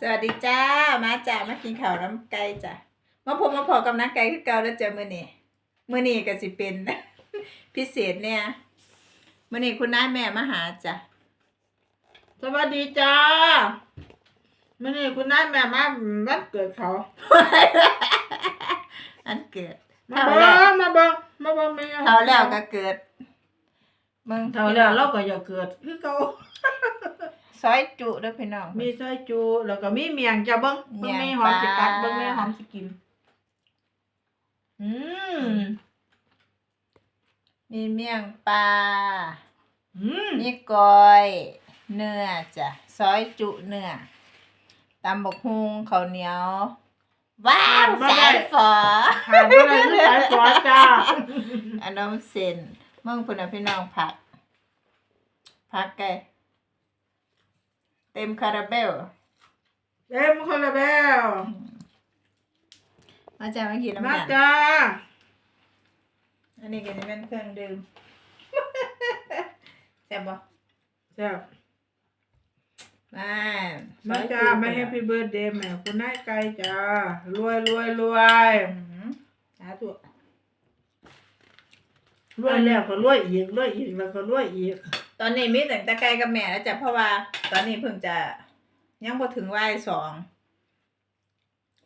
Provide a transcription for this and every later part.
สวัสดีจ้า มาจ้ามากินข้าวน้ำไก่จ้ะมาพบมาพอกับน้ำไก่คือเก่าแล้วจ้ะมื้อนี้มื้อนี้ก็สิเป็น พิเศษเนี่ยมื้อนี้คุณน้าแม่มาหาจ้ะสวัสดีจ้ามื่อนี้คุณนายแม่มาวันเกิดเขา อันเกิดมาเท่าเบิ่แล้วงมาเบิ่งมาเบิ่งแม่เท่าแล้วก็เกิดเบิ่งเท่าแล้วเราก็อย่าเกิดคือเขา ซอยจุเด้อพี่น้อง มีซอยจูแล้วก็มีเมียงจะเบิ่งเบิ่งเมีแม่ยงหอมสิกัดปลาเบิ่งแม่หอมสิกิน อืมมีเมี่ยงปลา อืมมีก้อย เนื้อจ้ะซอยจุเนื้อตำบักฮุงข้าวเหนียว ว้าวสายฝอหาบ่ได้คือสายฟ้าจ้าอันน้ำเส้นเมืองพุ่นน่ะพี่น้องผักผักไก่ เต็มคาราเบลเต็มคาราเบลมาจ้ามากินน้ำมากันจ้าอันนี้ก็จะเป็นเครื่องดื่มแซ่บบ่แซ่บมามาจ้าซอยจุมาแฮปปี้เบิร์ดเดย์แม่คุณนายไก่จ้ารวยรวยรวยอื้อหือสาธุรวยแล้วก็รวยอีกรวยอีกแล้วก็รวยอีก ตอนนี้มีแต่ตะไกลกับแม่แล้วจ้ะเพราะว่า ตอนนี้เพิ่งจะยังบ่ถึงวัยสอง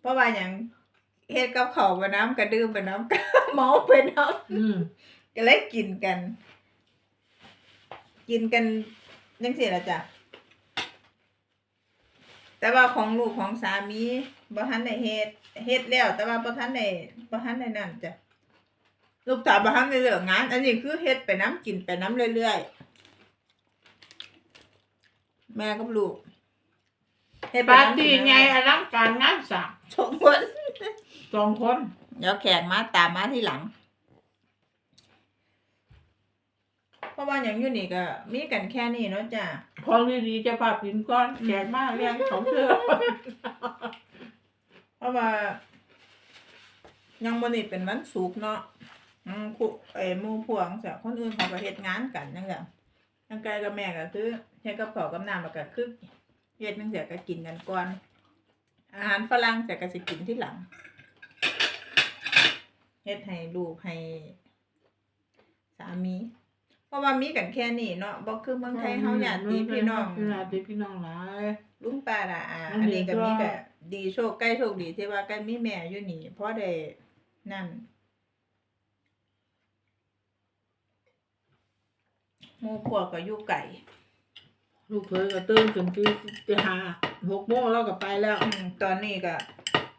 เพราะว่าอย่างเฮ็ดกับเขาวไปน้ำกระดื่มไปน้ำกะเมาไปน้ำอืมก็เลยกินกัน กินกันยังสิละจ้ะแต่ว่าของลูกของสามีบ่ทันได้เฮ็ดเฮ็ดแล้ว แต่ว่าบ่ทันได้บ่ทันได้นั่นจ้ะลูกสาวบ่ทันได้เลิกงาน อันนี้คือเฮ็ดไปน้ำกินไปน้ำเรื่อย แม่กับลูกเฮ็ดไปปาร์น้ำตี้ไงอลังการงานสักสองคนสองคน เดี๋ยวแขกมาตามมาที่หลัง เพราะว่าอย่างอยู่นี่ก็มีกันแค่นี้เนาะจ้ะของดีๆจะพาปินก้อนแจกมากเลี้ยงของเธอเพราะว่า ยังบ่นี่เป็นวันศุกร์เนาะอืมคุไอ้หมู่พวงจ้ะคนอื่นเขาก็เฮ็ดงานกันจังซี่ ทางไกลกับแม่ก็คือเฮ็ดกับข้าวกับน้ำแล้วก็คือเฮ็ดจังซี่ก็กินกันก่อน อาหารฝรั่งแต่ก็สิกินที่หลังเฮ็ดให้ลูกให้สามี เพราะว่ามีกันแค่นี้เนาะบ่คือเมืองไทยเฮาญาติพี่น้องญาติพี่น้องหลายลุงป้าล่ะอ่ามันอันดีนี้ก็ตัวมีก็ดีโชคใกล้โชคดีที่ว่าใกล้มีแม่อยู่นี่เพราะได้นั่น หมู่พวกก็อยู่ไกลลูกเคยก็ตื่นขึ้นตีตีห้าหกโมงเราก็ไปแล้วอืมตอนนี้ก็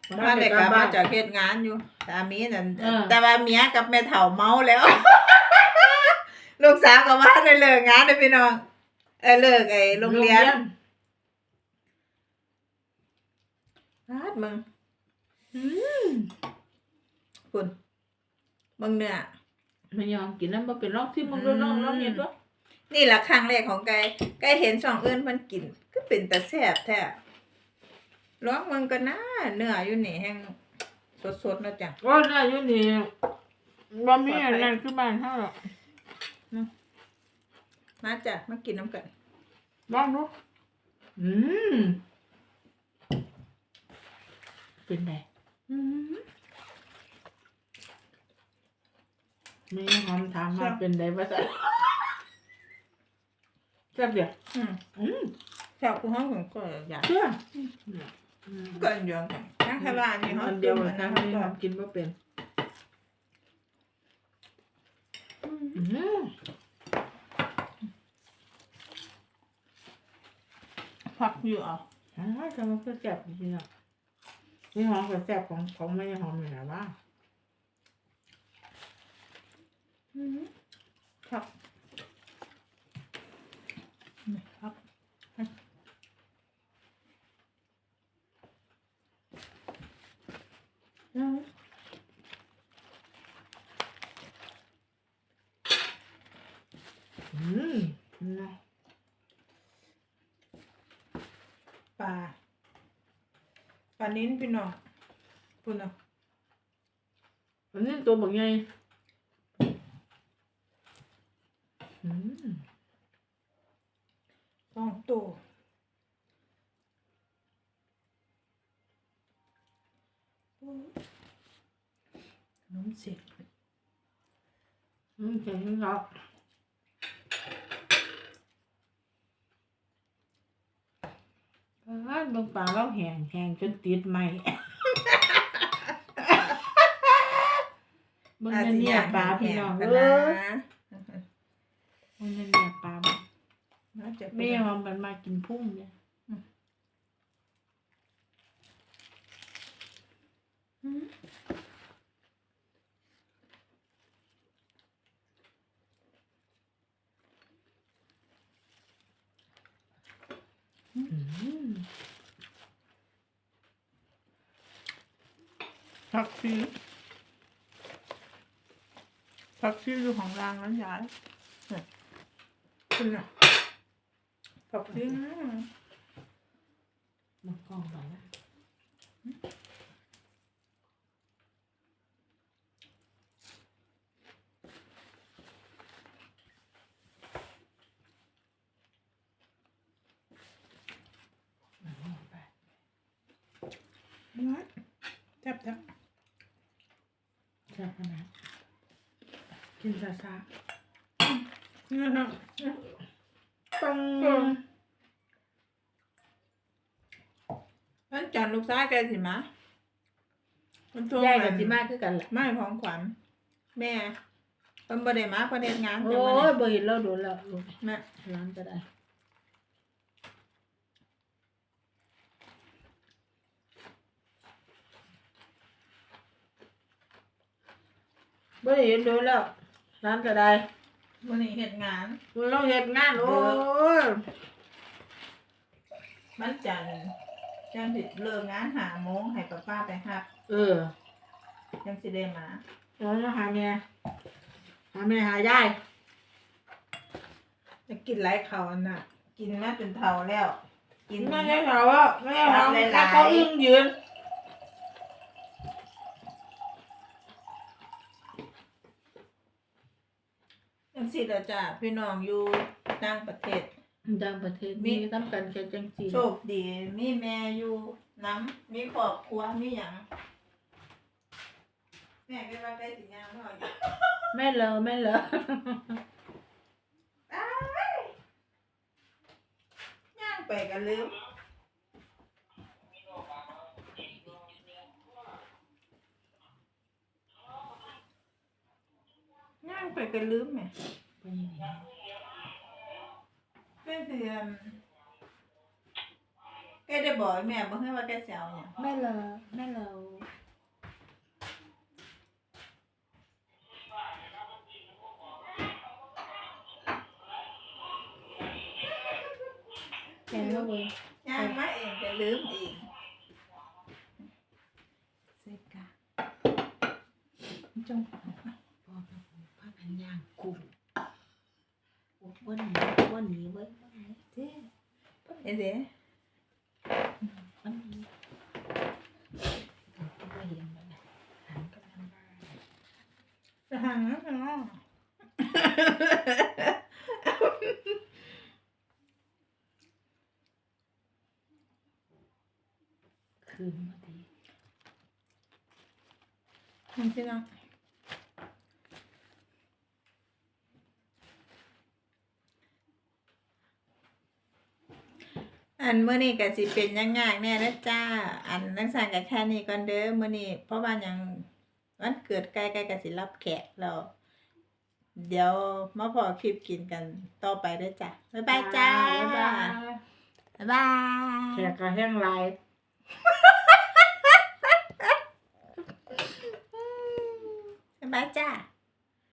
บ่บ้านได้เด็กกกลัลับบบ้ามานจากเฮ็ดงานอยู่สามีนั่นเออ แต่ว่าเมียกับแม่เฒ่าเมาแล้ว ลูกสาวก็ว่าได้เลิกงานเด้อพี่น้องเออเลิกไอ้โรงเรียนพาดมึงอืมคุณมึงเนี่ยไม่ยอมกินน้ำบ่เป็นรอกที่มึงด้วยน้องน้องเห็นด้วย นี่แหละครั้งแรกของไก่ไก่เห็นช่องอื่นมันกิน ก็เป็นแต่แซ่บแท้ร้องมึงก็น่าเนื้ออยู่นี่แห้งสดๆนะจ๊ะก็น่าอยู่นี่บ่มีอันนั้นคือบ้านเฮาหรอกมาจ้ะมากินน้ำกันลองดูอืมเป็นไงอืมไม่หอมถามมาเป็นไงว่าจะแซ่บเดียวอืมอืมแซ่บกูห้องของก็อยากเชื่อก็อันเดียวกันทั้งไทยบ้านนี่เขาอันเดียวกิกันนะนะเขานี่ก็ทำกินบ่เป็นอืมพักอยู่เอาอ๋อทำมันก็แซ่บจริงๆอะนี่หอมกับแซ่บของของไม่หอมเลยนะว่าอืมครั ปลาปลานิ้นพี่น้องคุณเนาะอันนี้ตัวบอกไงสองตัวน้ำเสร็จอืมเจ๋งจริงๆ เบางปลาเราแห้งแห้งจนติดไหมเบางเนี่ยเนี่ยปลาพี่น้องกัเอ้ยนะเบางเนี่ยเนี่ยปลาน่าจะเป็นแม่ว่ามันมากินพุ่งเนี่ย อืม อืม ผักชีผักชีอยู่ของรางนั้นยายเนี่ยคุณอะผักชีนะมันกล้องไปนะ น้อยแทบแทบ แซ่บขนาด กินซาซาเนี่ยนะปังนั่นจันลูกชายแกสิมามันโทรยายมากับสิมาคือกันแหละไม่ของขวัญแม่เพิ่นบ่ได้มาเพิ่นเฮ็ดงานโอ้แต่มื้อยนี้บ่เห็นเราโดนแล้วลูกแม่ร้านก็ได้บ่ได้เห็นโดนแล้ว ร้านก็ได้มื้อนี้เฮ็ดงานเราเห็นงานโอ้ยมันจันทร์จันทร์สิเลิกงานหาโมงให้ป้าป้าไปรับเออจังสิได้มาเราจะหาแม่หาแม่หายายจะกินหลายเขาวน่ะ กินมาจนเฒ่าแล้ว กิน ไม่ได้ถามว่าไม่ได้ถามหลายๆถ้าเขาอึ้งยืน สิแล้วจ้ะพี่น้องอยู่ต่างประเทศ ต่างประเทศมีทำกันแค่จังจีโชคดีมีแม่อยู่น้ำมีครอบครัวมีหยังแม่ก็ว่าได้สิยามพ่ออยู่แม่เลอแม่เลอย่างไปก็ลืมย่างไปก็ลืมแหม่เป็นเดือนแกได้บอกให้แม่บ่ให้ว่าแกสิเอาหยังแม่ เลอแม่เลอแม่ก็เว้ยย่างมาเองก็ลืมเองเสกกะจงพอกับพากันย่างกุ้ง วันนี้วันนี้เว้ยวันนี้เจ้เอ้เด้วันนี้ก็บ่เห็นมันนะหันกับมันบ้าจะหังนะเนาะคืนมาดีมันสิเนาะ อันมื้อนี้ก็สิเป็นยังไงแน่นะจ้า อันนักสั่งก็แค่นี้ก่อนเด้อมื้อนี้เพราะว่ายังวันเกิดใกล้ๆก็สิรับแขกแล้วเดี๋ยวมาพอคลิปกินกันต่อไปเด้อจ้ะบ๊ายบายจ้าบ๊ายบายบ๊ายบายแขกก็แห้งลายบ๊ายบายจ้า